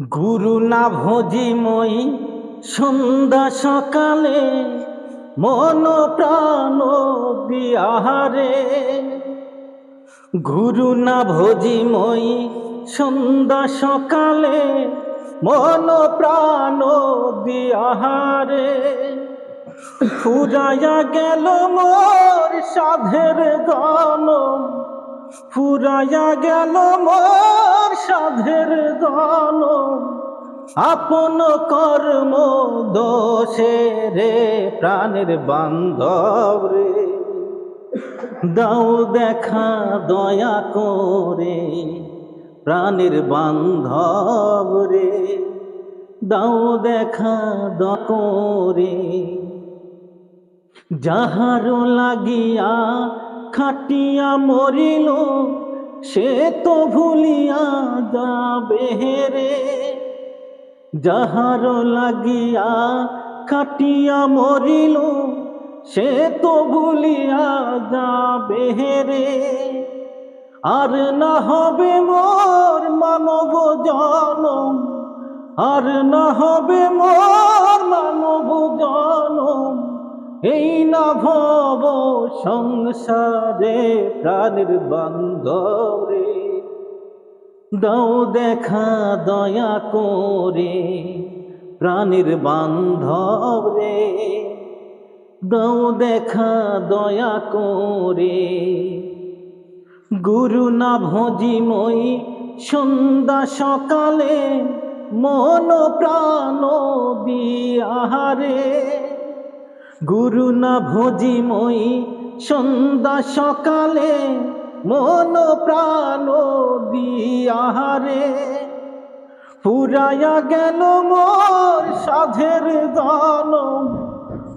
গুরু না ভোজিময়ী সন্ধ্যা সকালে মন প্রাণ দিয়াহারে গুরু না ভোজিময়ী সন্ধ্যা সকালে মন প্রাণ দিয়াহারে ফুরাইয়া গেল মোর সাধের গান ফুরাইয়া গেল মোর সাধের গান আপন কর্ম দোষে রে প্রাণের বান্ধব রে। দাও দেখা দয়া করে প্রাণের বান্ধব রে। দাও দেখা দ করে যাহার লাগিয়া খাটিয়া মরিল সে তো ভুলিয়া যাবে রে। যাহার লাগিয়া খাটিয়া মরিল, সে তো ভুলিয়া যাবে রে। আর না হবে মোর মানব জনম, আর না হবে মোর এই না ভব সংসারে প্রাণের বান্ধরে দাও দেখা দয়া করে প্রাণীর বান্ধব রে দাও দেখা দয়া করে। গুরু না ভজিময়ী সন্ধ্যা সকালে মন প্রাণ দিয়াহারে। গুরু না ভজিময়ী সন্ধ্যা সকালে মন প্রাণ দিয়াহারে। ফুরাইয়া গেল মোর সাধের দান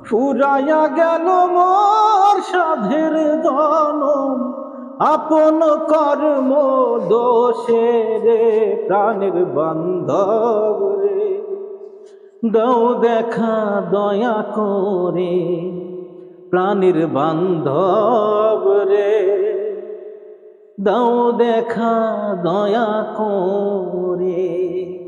ফুরাইয়া গেল মোর সাধের দান আপন কর্ম দোষে রে প্রাণের বান্ধব রে। দাও দেখা দয়া করে প্রাণীর বান্ধব রে। দাও দেখা দয়া করে